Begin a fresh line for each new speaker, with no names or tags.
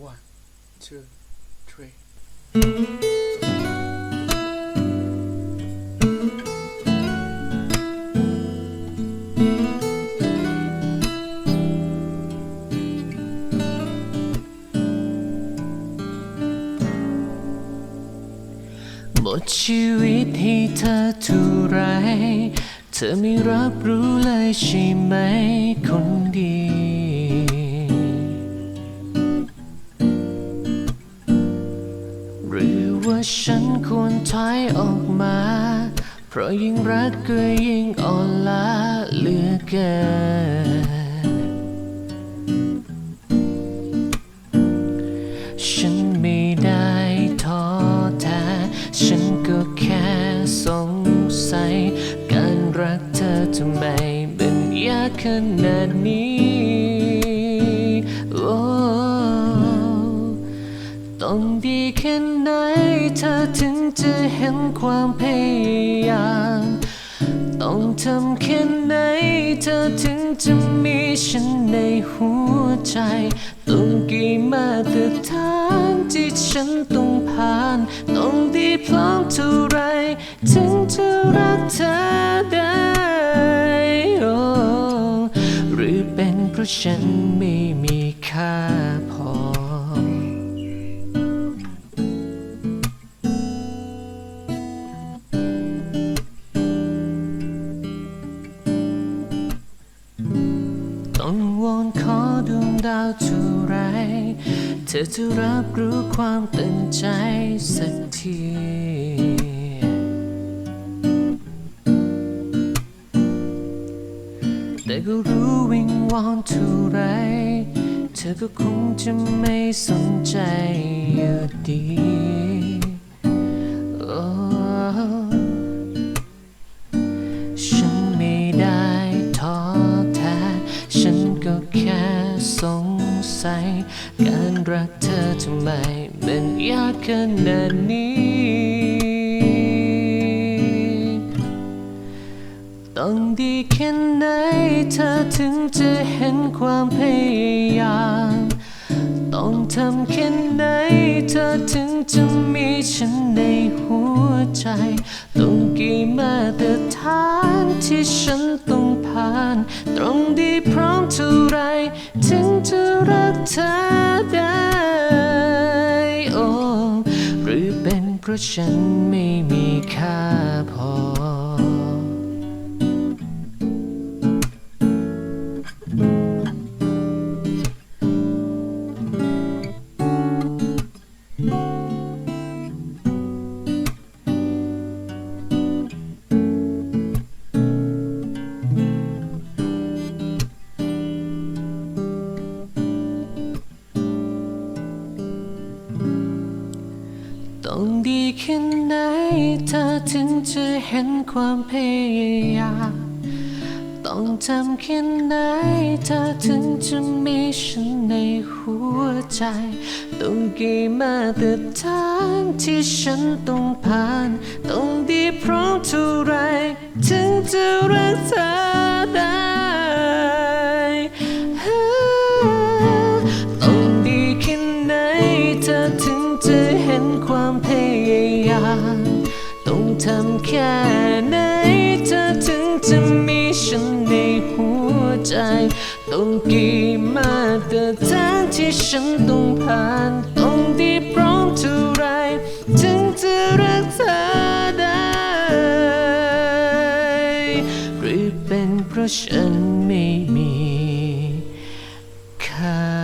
one two three
หมดชีวิตให้เธอท่าไร เธอไม่รับรู้เลยใช่ไหมคนดี ว่าฉันควรถอยออกมา เพราะยิ่งรักก็ยิ่งอ่อนล้าเหลือเกิน ฉันไม่ได้ท้อแท้ ฉันก็แค่สงสัย การรักเธอทำไมมันยากขนาด ต้องดีแค่ไหนเธอถึงจะเห็นความพยายาม ต้องทำแค่ไหนเธอถึงจะมีฉันในหัวใจ ต้องกี่มาตรฐานที่ฉันต้องผ่าน ต้องดีพร้อมเท่าไร ถึงจะรักเธอได้โอ้หรือเป็นเพราะฉันไม่มีค่าพอ อนขอดวงดาวเท่าไร เธอจะรับรู้ความตั้งใจสักทีแต่ก็รู้วิงวอนเท่าไร เธอก็คงจะไม่สนใจอยู่ดี สัยการรักเธอทำไมมันยากขนาดนี้ ต้องดีแค่ไหนเธอถึงจะเห็นความพยายาม ต้องทำแค่ไหนเธอถึงจะมีฉันในหัวใจ ต้องกี่มา เพราะฉันไม่มีค่าพอ ต้องดีแค่ไหนเธอถึงจะเห็นความพยายามต้องทำแค่ไหนเธอถึงจะมีฉันในหัวใจ ต้องกี่มาตรฐานที่ฉันต้องผ่าน ต้องดีพร้อมเท่าไรถึงจะรักเธอ ต้องทำแค่ไหนเธอถึงจะมีฉันในหัวใจ ต้องกี่มาตรฐานที่ฉันต้องผ่าน ต้องดีพร้อมเท่าไร ถึงจะรักเธอได้หรือเป็นเพราะฉันไม่มีค่า